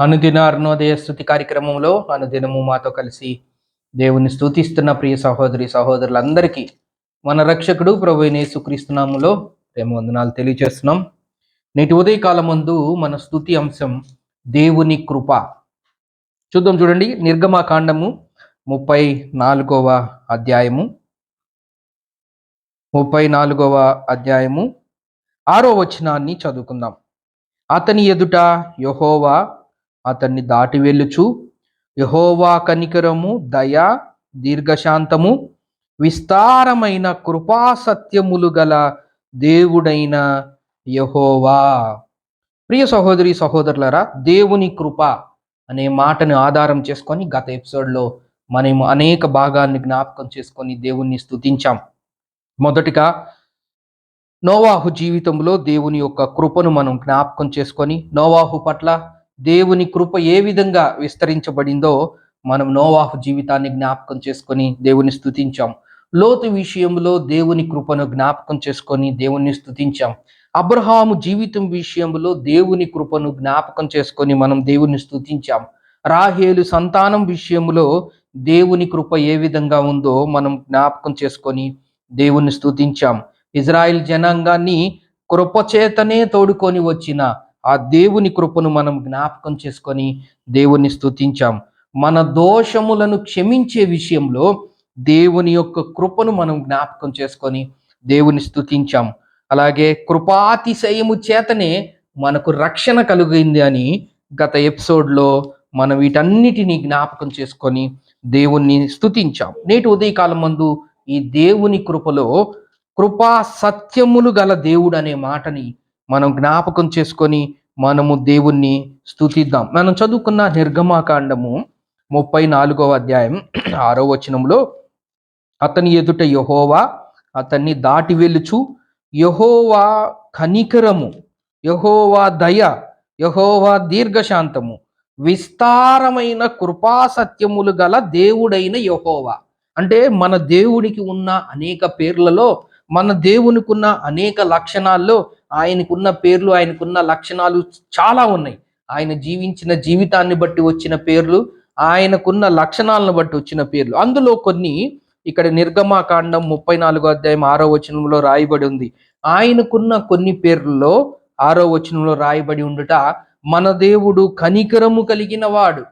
అనుదిన అరుణోదయ స్థుతి కార్యక్రమంలో అనుదినము మాతో కలిసి దేవుని స్థుతిస్తున్న ప్రియ సహోదరి సహోదరులందరికీ మన రక్షకుడు ప్రభు సుక్రీస్తునాములో ప్రేమ వందనాలు తెలియజేస్తున్నాం. నేటి ఉదయకాలం ముందు మన స్థుతి అంశం దేవుని కృప. చూద్దాం చూడండి నిర్గమాకాండము ముప్పై నాలుగవ అధ్యాయము. ముప్పై నాలుగవ అధ్యాయము. ఆరో వచనాన్ని చదువుకుందాం. అతని ఎదుట యహోవా అతన్ని దాటి వెళ్ళుచు. యహోవా కనికరము దయ దీర్ఘశాంతము విస్తారమైన కృపా సత్యములు గల దేవుడైన యహోవా. ప్రియ సహోదరి సహోదరులరా దేవుని కృప అనే మాటను ఆధారం చేసుకొని గత ఎపిసోడ్లో మనము అనేక భాగాన్ని జ్ఞాపకం చేసుకొని దేవుణ్ణి స్తుతించాం. మొదటిగా నోవాహు జీవితంలో దేవుని యొక్క కృపను మనం జ్ఞాపకం చేసుకొని నోవాహు పట్ల దేవుని కృప ఏ విధంగా విస్తరించబడిందో మనం నోవాహు జీవితాన్ని జ్ఞాపకం చేసుకొని దేవుని స్థుతించాం. లోతు విషయంలో దేవుని కృపను జ్ఞాపకం చేసుకొని దేవుణ్ణి స్థుతించాం. అబ్రహాము జీవితం విషయంలో దేవుని కృపను జ్ఞాపకం చేసుకొని మనం దేవుని స్థుతించాం. రాహేలు సంతానం విషయంలో దేవుని కృప ఏ విధంగా ఉందో మనం జ్ఞాపకం చేసుకొని దేవుణ్ణి స్థుతించాం. ఇజ్రాయిల్ జనాంగాన్ని కృపచేతనే తోడుకొని వచ్చిన ఆ దేవుని కృపను మనం జ్ఞాపకం చేసుకొని దేవుణ్ణి స్థుతించాం మన దోషములను క్షమించే విషయంలో దేవుని యొక్క కృపను మనం జ్ఞాపకం చేసుకొని దేవుని స్థుతించాం అలాగే కృపాతిశయము చేతనే మనకు రక్షణ కలిగింది అని గత ఎపిసోడ్లో మనం వీటన్నిటిని జ్ఞాపకం చేసుకొని దేవుణ్ణి స్థుతించాం నేటి ఉదయకాలం మందు ఈ దేవుని కృపలో కృపా సత్యములు గల దేవుడు అనే మాటని మనం జ్ఞాపకం చేసుకొని మనము దేవుణ్ణి స్తుతిద్దాం. మనం చదువుకున్న నిర్గమాకాండము ముప్పై నాలుగవ అధ్యాయం ఆరో వచనంలో అతని ఎదుట యహోవా అతన్ని దాటి వెళ్ళుచు. యహోవా కనికరము యహోవా దయ యహోవా దీర్ఘశాంతము విస్తారమైన కృపా సత్యములు గల దేవుడైన యహోవా. అంటే మన దేవుడికి ఉన్న అనేక పేర్లలో మన దేవునికున్న అనేక లక్షణాల్లో ఆయనకున్న పేర్లు ఆయనకున్న లక్షణాలు చాలా ఉన్నాయి. ఆయన జీవించిన జీవితాన్ని బట్టి వచ్చిన పేర్లు ఆయనకున్న లక్షణాలను బట్టి వచ్చిన పేర్లు. అందులో కొన్ని ఇక్కడ నిర్గమాకాండం ముప్పై నాలుగో అధ్యాయం ఆరో వచనంలో రాయబడి ఉంది. ఆయనకున్న కొన్ని పేర్లలో ఆరో వచనంలో రాయబడి ఉండుట మన దేవుడు కనికరము కలిగిన వాడు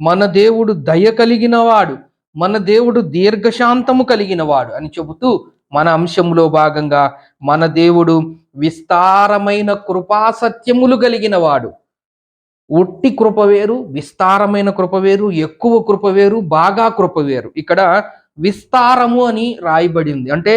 మన దేవుడు దయ కలిగిన వాడు మన దేవుడు దీర్ఘశాంతము కలిగిన వాడు అని చెబుతూ మన అంశంలో భాగంగా మన దేవుడు విస్తారమైన కృపాసత్యములు కలిగిన వాడు. ఒట్టి కృప వేరు విస్తారమైన కృప వేరు ఎక్కువ కృప వేరు బాగా కృప వేరు. ఇక్కడ విస్తారము అని రాయబడింది. అంటే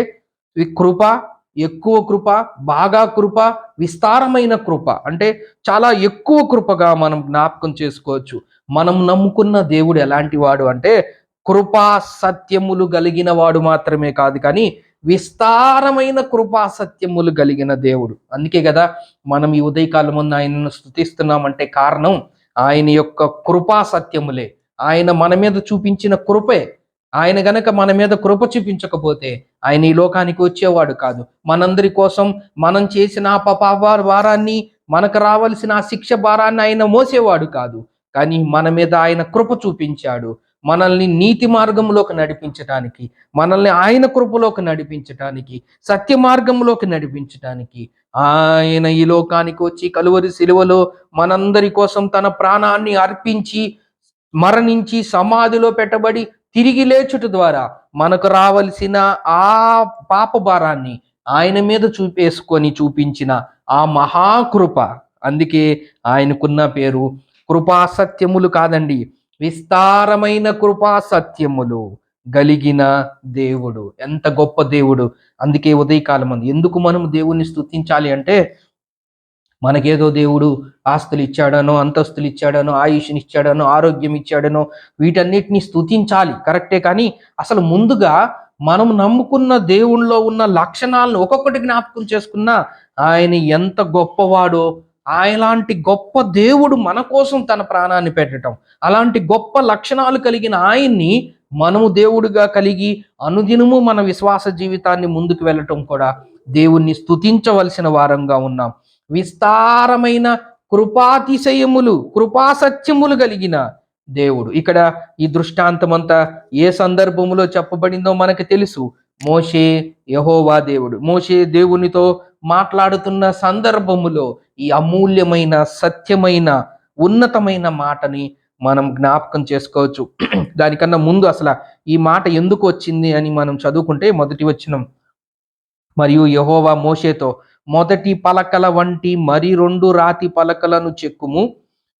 కృప ఎక్కువ కృప బాగా కృప విస్తారమైన కృప. అంటే చాలా ఎక్కువ కృపగా మనం జ్ఞాపకం చేసుకోవచ్చు. మనం నమ్ముకున్న దేవుడు ఎలాంటి వాడు అంటే కృపా సత్యములు కలిగిన వాడు మాత్రమే కాదు కానీ విస్తారమైన కృపాసత్యములు కలిగిన దేవుడు. అందుకే కదా మనం ఈ ఉదయకాలం ముందు ఆయనను స్థుతిస్తున్నామంటే కారణం ఆయన యొక్క కృపా సత్యములే ఆయన మన మీద చూపించిన కృపే. ఆయన గనక మన మీద కృప చూపించకపోతే ఆయన ఈ లోకానికి వచ్చేవాడు కాదు. మనందరి కోసం మనం చేసిన ఆ పాప భారాన్ని మనకు రావాల్సిన ఆ శిక్ష భారాన్ని ఆయన మోసేవాడు కాదు. కానీ మన మీద ఆయన కృప చూపించాడు. మనల్ని నీతి మార్గంలోకి నడిపించటానికి మనల్ని ఆయన కృపలోకి నడిపించటానికి సత్య మార్గంలోకి నడిపించటానికి ఆయన ఈ లోకానికి వచ్చి కలువరి శిలువలో మనందరి కోసం తన ప్రాణాన్ని అర్పించి మరణించి సమాధిలో పెట్టబడి తిరిగి లేచుట ద్వారా మనకు రావలసిన ఆ పాప భారాన్ని ఆయన మీద చూపేసుకొని చూపించిన ఆ మహాకృప. అందుకే ఆయనకున్న పేరు కృపా సత్యములు కాదండి. విస్తారమైన కృపా సత్యములు గలిగిన దేవుడు. ఎంత గొప్ప దేవుడు. అందుకే ఉదయకాలం అంది. ఎందుకు మనం దేవుణ్ణి స్తుతించాలి అంటే మనకేదో దేవుడు ఆస్తులు ఇచ్చాడనో అంతస్తులు ఇచ్చాడనో ఆయుష్ని ఇచ్చాడనో ఆరోగ్యం ఇచ్చాడనో వీటన్నిటిని స్థుతించాలి కరెక్టే కానీ అసలు ముందుగా మనం నమ్ముకున్న దేవుణ్ణిలో ఉన్న లక్షణాలను ఒక్కొక్కటి జ్ఞాపకం చేసుకున్నా ఆయన ఎంత గొప్పవాడో ఆయలాంటి గొప్ప దేవుడు మన కోసం తన ప్రాణాన్ని పెట్టడం అలాంటి గొప్ప లక్షణాలు కలిగిన ఆయన్ని మనము దేవుడుగా కలిగి అనుదినము మన విశ్వాస జీవితాన్ని ముందుకు వెళ్ళటం కూడా దేవుణ్ణి స్తుతించవలసిన వారంగా ఉన్నాం. విస్తారమైన కృపాతిశయములు కృపాసత్యములు కలిగిన దేవుడు. ఇక్కడ ఈ దృష్టాంతమంతా ఏ సందర్భములో చెప్పబడిందో మనకు తెలుసు. మోషే యహోవా దేవుడు. మోషే దేవునితో మాట్లాడుతున్న సందర్భములో ఈ అమూల్యమైన సత్యమైన ఉన్నతమైన మాటని మనం జ్ఞాపకం చేసుకోవచ్చు. దానికన్నా ముందు అసలు ఈ మాట ఎందుకు వచ్చింది అని మనం చదువుకుంటే మొదటి వచ్చినం మరియు యహోవా మోషేతో మొదటి పలకల వంటి మరి రెండు రాతి పలకలను చెక్కుము.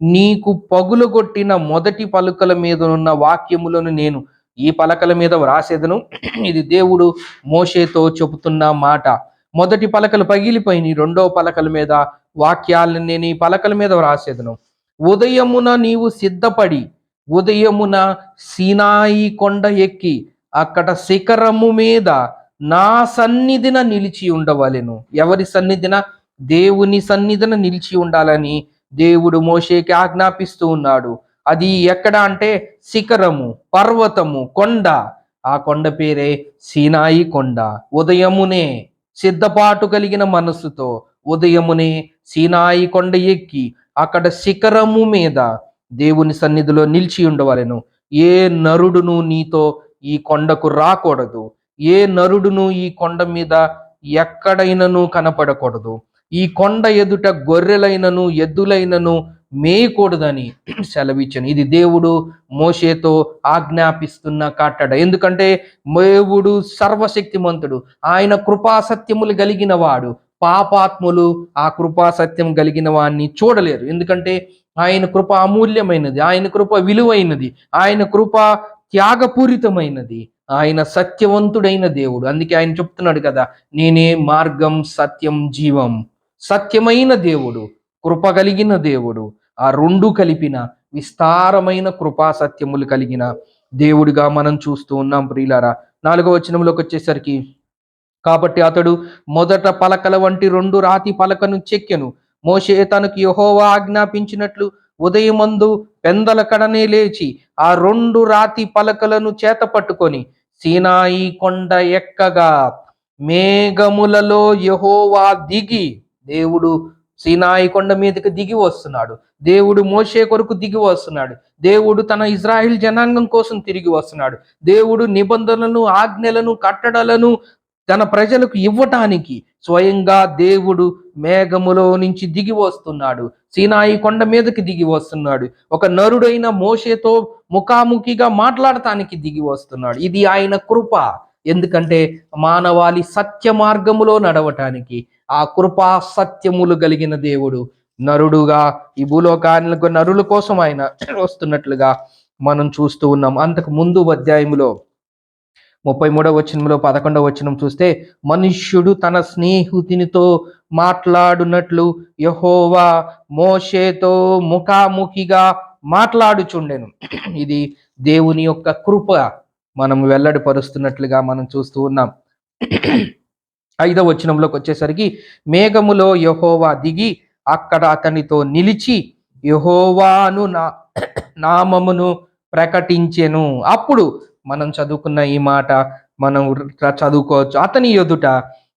నీకు పగులుగొట్టిన మొదటి పలుకల మీద ఉన్న వాక్యములను నేను ఈ పలకల మీద వ్రాసేదను. ఇది దేవుడు మోషేతో చెబుతున్న మాట. మొదటి పలకలు పగిలిపోయినాయి. రెండో పలకల మీద వాక్యాలను నేను ఈ పలకల మీద వ్రాసేదను. ఉదయమున నీవు సిద్ధపడి ఉదయమున సీనాయి కొండ ఎక్కి అక్కడ శిఖరము మీద నా సన్నిధిన నిలిచి ఉండవలెను. ఎవరి సన్నిధిన? దేవుని సన్నిధిన నిలిచి ఉండాలని దేవుడు మోషేకి ఆజ్ఞాపిస్తూ ఉన్నాడు. అది ఎక్కడ అంటే శిఖరము పర్వతము కొండ. ఆ కొండ పేరే సీనాయి కొండ. ఉదయమునే సిద్ధపాటు కలిగిన మనస్సుతో ఉదయమునే సీనాయి కొండ ఎక్కి అక్కడ శిఖరము మీద దేవుని సన్నిధిలో నిలిచి ఉండవలెను. ఏ నరుడును నీతో ఈ కొండకు రాకూడదు. ఏ నరుడును ఈ కొండ మీద ఎక్కడైనను కనపడకూడదు. ఈ కొండ ఎదుట గొర్రెలైనను ఎద్దులైనను మేయకూడదని సెలవిచ్చాను. ఇది దేవుడు మోషేతో ఆజ్ఞాపిస్తున్న కట్టడ. ఎందుకంటే దేవుడు సర్వశక్తిమంతుడు. ఆయన కృపాసత్యములు కలిగిన వాడు పాపాత్ములు ఆ కృపాసత్యం కలిగిన వాడిని చూడలేరు. ఎందుకంటే ఆయన కృప అమూల్యమైనది. ఆయన కృప విలువైనది. ఆయన కృప త్యాగపూరితమైనది. ఆయన సత్యవంతుడైన దేవుడు. అందుకే ఆయన చెప్తున్నాడు కదా నేనే మార్గం సత్యం జీవం. సత్యమైన దేవుడు కృప కలిగిన దేవుడు. ఆ రెండు కలిపిన విస్తారమైన కృపా సత్యములు కలిగిన దేవుడిగా మనం చూస్తూ ఉన్నాం ప్రియులారా. నాలుగో వచనంలోకి వచ్చేసరికి కాబట్టి అతడు మొదట పలకల వంటి రెండు రాతి పలకను చెక్కెను. మోషే తనకు యహోవా ఆజ్ఞాపించినట్లు ఉదయమందు పెందల కడనే లేచి ఆ రెండు రాతి పలకలను చేత పట్టుకొని సీనాయి కొండ ఎక్కగా మేఘములలో యహోవా దిగి దేవుడు సీనాయి కొండ మీదకి దిగి వస్తున్నాడు. దేవుడు మోషే కొరకు దిగి వస్తున్నాడు. దేవుడు తన ఇజ్రాయిల్ జనాంగం కోసం తిరిగి వస్తున్నాడు. దేవుడు నిబంధనలను ఆజ్ఞలను కట్టడలను తన ప్రజలకు ఇవ్వటానికి స్వయంగా దేవుడు మేఘములో నుంచి దిగి వస్తున్నాడు. సీనాయి కొండ మీదకి దిగి వస్తున్నాడు. ఒక నరుడైన మోషేతో ముఖాముఖిగా మాట్లాడటానికి దిగి వస్తున్నాడు. ఇది ఆయన కృప. ఎందుకంటే మానవాళి సత్య మార్గములో నడవటానికి ఆ కృపా సత్యములు కలిగిన దేవుడు నరుడుగా ఈ భూలోకానికి నరుల కోసం ఆయన వస్తున్నట్లుగా మనం చూస్తూ ఉన్నాం. అంతకు ముందు అధ్యాయములో ముప్పై మూడవ వచనంలో పదకొండవ వచనం చూస్తే మనుష్యుడు తన స్నేహితునితో మాట్లాడునట్లు యహోవా మోషేతో ముఖాముఖిగా మాట్లాడుచుండెను. ఇది దేవుని యొక్క కృప. మనం వెల్లడిపరుస్తున్నట్లుగా మనం చూస్తూ ఉన్నాం. ఐదవ వచనంలోకి వచ్చేసరికి మేఘములో యహోవా దిగి అక్కడ అతనితో నిలిచి యహోవాను నా నామమును ప్రకటించెను. అప్పుడు మనం చదువుకున్న ఈ మాట మనం చదువుకోవచ్చు. అతని ఎదుట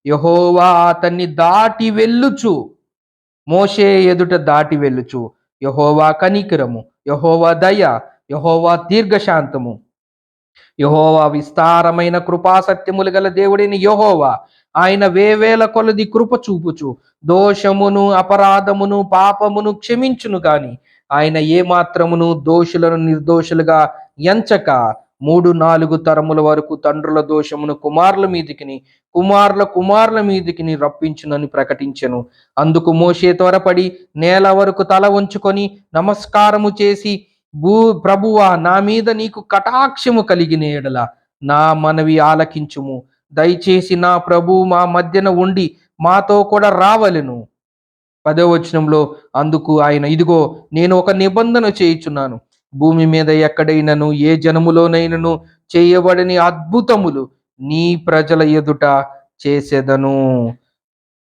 యహోవా అతన్ని దాటి వెళ్ళుచు. మోషే ఎదుట దాటి వెళ్ళుచు. యహోవా కనికరము యహోవా దయ యహోవా దీర్ఘశాంతము. యహోవా విస్తారమైన కృపాసత్యములు గల దేవుడిని యహోవా. ఆయన వేవేల కొలది కృప చూపుచు. దోషమును అపరాధమును పాపమును క్షమించును గాని. ఆయన ఏ మాత్రమును దోషులను నిర్దోషులుగా ఎంచక. మూడు నాలుగు తరముల వరకు తండ్రుల దోషమును కుమారుల మీదికిని కుమారుల కుమారుల మీదికిని రప్పించునని ప్రకటించెను. అందుకు మోషే త్వరపడి నేల వరకు తల ఉంచుకొని నమస్కారము చేసి భూ ప్రభువా నా మీద నీకు కటాక్షము కలిగిన ఎడల నా మనవి ఆలకించుము. దయచేసి నా ప్రభు మా మధ్యన ఉండి మాతో కూడా రావలెను. పదో వచనంలో అందుకు ఆయన ఇదిగో నేను ఒక నిబంధన చేయుచున్నాను. భూమి మీద ఎక్కడైనను ఏ జనములోనైనను చేయబడని అద్భుతములు నీ ప్రజల ఎదుట చేసేదను.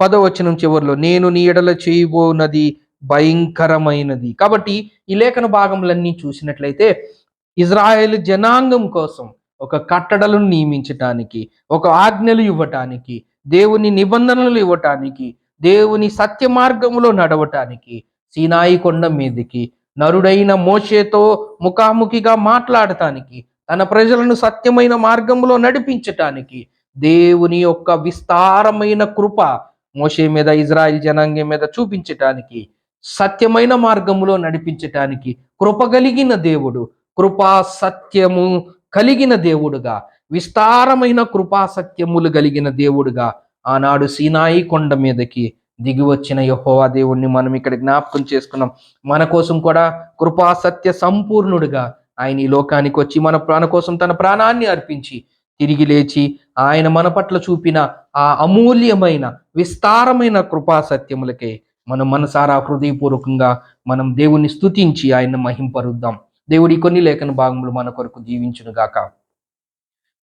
పదవచనం చివరిలో నేను నీ ఎడల చేయబోనది భయంకరమైనది. కాబట్టి ఈ లేఖన భాగములన్నీ చూసినట్లయితే ఇజ్రాయేల్ జనాంగం కోసం ఒక కట్టడలను నియమించటానికి ఒక ఆజ్ఞలు ఇవ్వటానికి దేవుని నిబంధనలు ఇవ్వటానికి దేవుని సత్య మార్గములో నడవటానికి సీనాయి కొండ మీదకి నరుడైన మోషేతో ముఖాముఖిగా మాట్లాడటానికి తన ప్రజలను సత్యమైన మార్గంలో నడిపించటానికి దేవుని యొక్క విస్తారమైన కృప మోషే మీద ఇజ్రాయిల్ జనాంగం మీద చూపించటానికి సత్యమైన మార్గంలో నడిపించటానికి కృప కలిగిన దేవుడు కృపా సత్యము కలిగిన దేవుడుగా విస్తారమైన కృపా సత్యములు కలిగిన దేవుడుగా ఆనాడు సీనాయి కొండ మీదకి దిగి వచ్చిన యహోవా దేవుణ్ణి మనం ఇక్కడ జ్ఞాపకం చేసుకున్నాం. మన కోసం కూడా కృపా సత్య సంపూర్ణుడుగా ఆయన ఈ లోకానికి వచ్చి మన ప్రాణ కోసం తన ప్రాణాన్ని అర్పించి తిరిగి లేచి ఆయన మన పట్ల చూపిన ఆ అమూల్యమైన విస్తారమైన కృపా సత్యములకే మనం మనసారా హృదయపూర్వకంగా మనం దేవుణ్ణి స్తుతించి ఆయన మహింపరుద్దాం. దేవుడి కొన్ని లేఖన భాగములు మన కొరకు జీవించునుగాక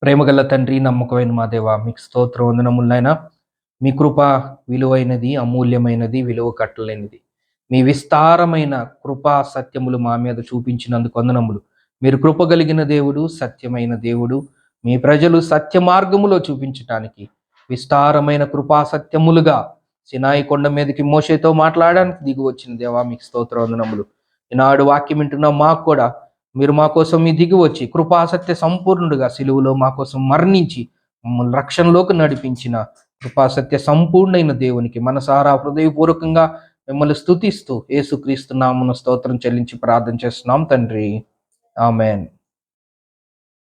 ప్రేమగల తండ్రి నమ్మకమైన మా దేవ మీకు స్తోత్ర వందనములైనా మీ కృప విలువైనది అమూల్యమైనది విలువ కట్టలేనిది. మీ విస్తారమైన కృపా సత్యములు మా మీద చూపించినందుకు వందనములు. మీరు కృప కలిగిన దేవుడు సత్యమైన దేవుడు. మీ ప్రజలు సత్య మార్గములో చూపించటానికి విస్తారమైన కృపా సత్యములుగా సినాయి కొండ మీదకి మోషేతో మాట్లాడడానికి దిగి వచ్చిన దేవా మీకు స్తోత్ర వందనములు. ఈనాడు వాక్యం వింటున్న మాకు కూడా మీరు మా కోసం మీ దిగి వచ్చి కృపాసత్య సంపూర్ణుడుగా మా కోసం మరణించి మమ్మల్ని రక్షణలోకి నడిపించిన కృపాసత్య సంపూర్ణైన దేవునికి మనసారా హృదయపూర్వకంగా మిమ్మల్ని స్థుతిస్తూ ఏసుక్రీస్తు నామను స్తోత్రం చెల్లించి ప్రార్థన చేస్తున్నాం తండ్రి. ఆమెన్.